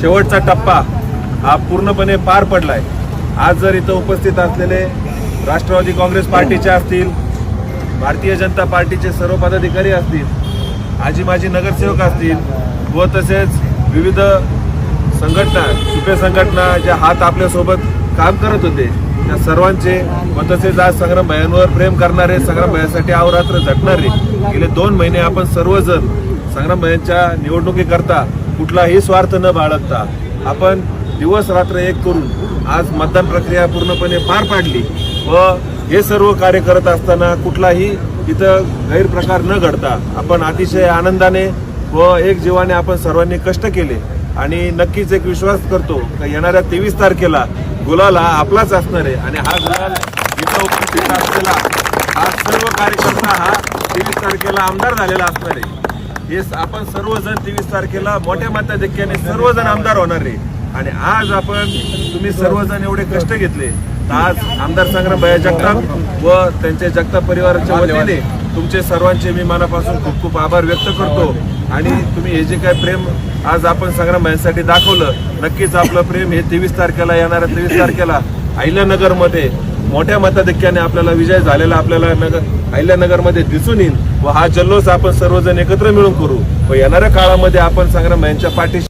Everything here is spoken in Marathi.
शेवटचा टप्पा हा पूर्णपणे पार पडलाय. आज जर इथं उपस्थित असलेले राष्ट्रवादी काँग्रेस पार्टीचे असतील भारतीय जनता पार्टीचे सर्व पदाधिकारी असतील आजी माजी नगरसेवक असतील व तसेच विविध संघटना सुपे संघटना ज्या हात आपल्यासोबत काम करत होते त्या सर्वांचे व तसेच आज संग्राम भयांवर प्रेम करणारे संग्राम भयांसाठी अवरात्र झटणारे गेले दोन महिने आपण सर्वजण संग्राम भयांच्या निवडणुकीकरता कुठलाही स्वार्थ न बाळगता आपण दिवस रात्र एक करून आज मतदान प्रक्रिया पूर्णपणे पार पाडली व हे सर्व कार्य करत असताना कुठलाही इथं गैरप्रकार न घडता आपण अतिशय आनंदाने व एक जीवाने आपण सर्वांनी कष्ट केले. आणि नक्कीच एक विश्वास करतो की येणाऱ्या तेवीस तारखेला गुलाल हा आपलाच असणार आहे आणि हा गुलाल इथं उपस्थित असलेला हा सर्व कार्यकर्ता हा तेवीस तारखेला आमदार झालेला असणार आहे. हे आपण सर्वजण तेवीस तारखेला मोठ्या मताधिक्याने सर्वजण आमदार होणार आहे. आणि आज आपण तुम्ही सर्वजण एवढे कष्ट घेतले तर आज आमदार संग्राम भया जगताप व त्यांच्या जगताप परिवाराच्या वतीने तुमचे सर्वांचे मी मनापासून खूप खूप आभार व्यक्त करतो. आणि तुम्ही हे जे काय प्रेम आज आपण संग्राम भैयांसाठी दाखवलं नक्कीच आपलं प्रेम हे तेवीस तारखेला येणाऱ्या तेवीस तारखेला अहिल्यानगरमध्ये मोठ्या मताधिक्याने आपल्याला विजय झालेला आपल्याला नगर अहिल्यानगरमध्ये दिसून येईल. व हा जल्लोष आपण सर्वजण एकत्र मिळून करू. व येणाऱ्या काळामध्ये आपण संग्राम यांच्या पाठीशी